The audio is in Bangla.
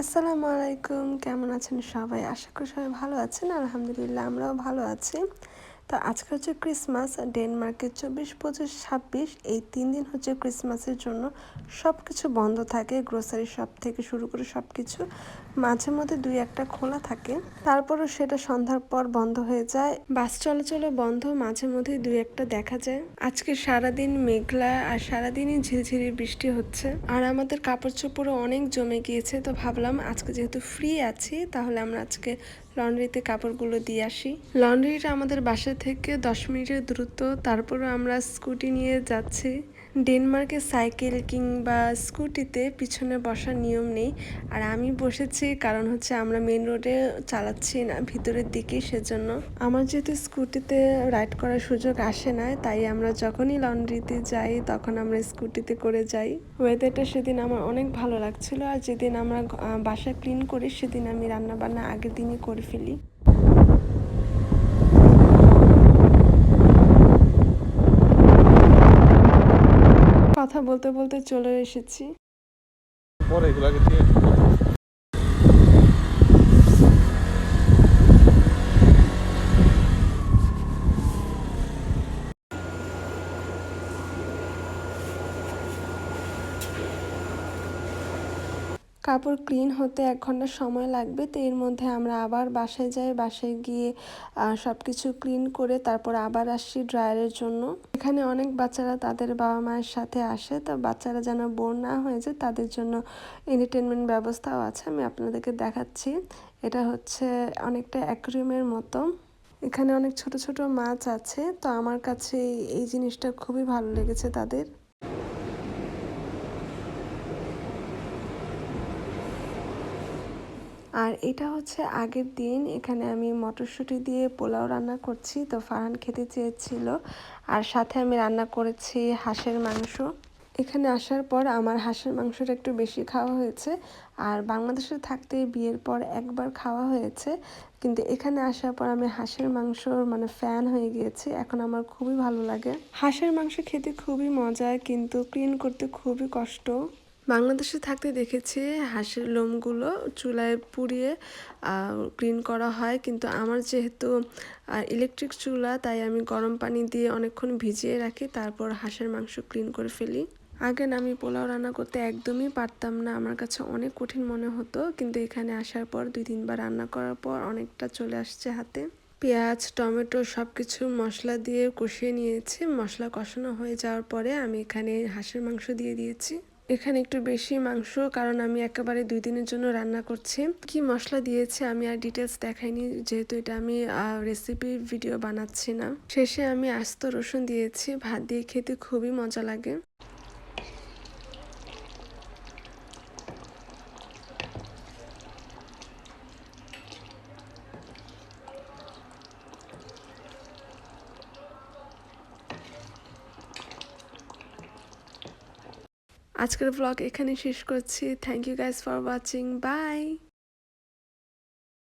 আসসালামু আলাইকুম কেমন আছেন সবাই? আশা করি সবাই ভালো আছেন। আলহামদুলিল্লাহ আমরাও ভালো আছি। তো আজকে হচ্ছে ক্রিসমাস ডেনমার্কের চব্বিশ, পঁচিশ, ছাব্বিশ এই তিন দিন হচ্ছে ক্রিসমাসের জন্য সব কিছু বন্ধ থাকে। গ্রোসারি শপ থেকে শুরু করে সব কিছু মাঝে মধ্যে দুই একটা খোলা থাকে। তারপরও সেটা সন্ধ্যার পর বন্ধ হয়ে যায়। বাস চলাচলও বন্ধ, মাঝে মধ্যে দুই একটা দেখা যায়। আজকে সারাদিন মেঘলা আর সারাদিনই ঝিরঝিরি বৃষ্টি হচ্ছে। আর আমাদের কাপড় চোপড়ও অনেক জমে গিয়েছে। তো ভাবলাম আজকে যেহেতু ফ্রি আছি, তাহলে আমরা আজকে লন্ড্রিতে কাপড়গুলো দিয়ে আসি। লন্ড্রিটা আমাদের বাসা থেকে দশ মিনিটের দূরত্ব, তারপরও আমরা স্কুটি নিয়ে যাচ্ছি। ডেনমার্কে সাইকেল কিংবা স্কুটিতে পিছনে বসার নিয়ম নেই। আর আমি বসেছি কারণ হচ্ছে আমরা মেন রোডে চালাচ্ছি না, ভিতরের দিকে সেজন্য। আমার যেহেতু স্কুটিতে রাইড করার সুযোগ আসে না, তাই আমরা যখনই লন্ড্রিতে যাই তখন আমরা স্কুটিতে করে যাই। ওয়েদারটা সেদিন আমার অনেক ভালো লাগছিল আর যেদিন আমরা বাসা ক্লিন করি সেদিন আমি রান্না বান্না আগের দিনই করে ফেলি। বলতে চলে এসেছি। পরে এগুলো আগে দিয়ে কাপড় ক্লিন হতে এক ঘণ্টা সময় লাগবে। তো এর মধ্যে আমরা আবার বাসায় যাই, বাসায় গিয়ে সব কিছু ক্লিন করে তারপর আবার আসি ড্রায়ারের জন্য। এখানে অনেক বাচ্চারা তাদের বাবা মায়ের সাথে আসে। তো বাচ্চারা যেন বোর না হয়ে যায়, তাদের জন্য এন্টারটেনমেন্ট ব্যবস্থাও আছে, আমি আপনাদেরকে দেখাচ্ছি। এটা হচ্ছে অনেকটা অ্যাকুরিয়ামের মতো। এখানে অনেক ছোট ছোট মাছ আছে। তো আমার কাছে এই জিনিসটা খুবই ভালো লেগেছে তাদের। আর এটা হচ্ছে আগের দিন, এখানে আমি মটরশুঁটি দিয়ে পোলাও রান্না করছি। তো ফারহান খেতে চেয়েছিল আর সাথে আমি রান্না করেছি হাঁসের মাংস। এখানে আসার পর আমার হাঁসের মাংসটা একটু বেশি খাওয়া হয়েছে আর বাংলাদেশে থাকতে বিয়ের পর একবার খাওয়া হয়েছে। কিন্তু এখানে আসার পর আমি হাঁসের মাংসর মানে ফ্যান হয়ে গিয়েছি, এখন আমার খুবই ভালো লাগে। হাঁসের মাংস খেতে খুবই মজা কিন্তু ক্লিন করতে খুবই কষ্ট। বাংলাদেশে থাকতে দেখেছি হাঁসের লোমগুলো চুলায় পুড়িয়ে ক্লিন করা হয়। কিন্তু আমার যেহেতু ইলেকট্রিক চুলা, তাই আমি গরম পানি দিয়ে অনেকক্ষণ ভিজিয়ে রাখি, তারপর হাঁসের মাংস ক্লিন করে ফেলি। আগে আমি পোলাও রান্না করতে একদমই পারতাম না, আমার কাছে অনেক কঠিন মনে হতো। কিন্তু এখানে আসার পর, দুই তিনবার রান্না করার পর অনেকটা চলে আসছে হাতে। পেঁয়াজ, টমেটো সব কিছু মশলা দিয়ে কষিয়ে নিয়েছি। মশলা কষানো হয়ে যাওয়ার পরে আমি এখানে হাঁসের মাংস দিয়ে দিয়েছি। এখানে একটু বেশি মাংস, কারণ আমি একেবারে দুই দিনের জন্য রান্না করছি। কি মশলা দিয়েছে আমি আর ডিটেলস দেখাইনি, যেহেতু এটা আমি রেসিপি ভিডিও বানাচ্ছি না। শেষে আমি আস্ত রসুন দিয়েছি, ভাত দিয়ে খেতে খুবই মজা লাগে। আজকের ব্লগ এখানে শেষ করছি। Thank you guys for watching bye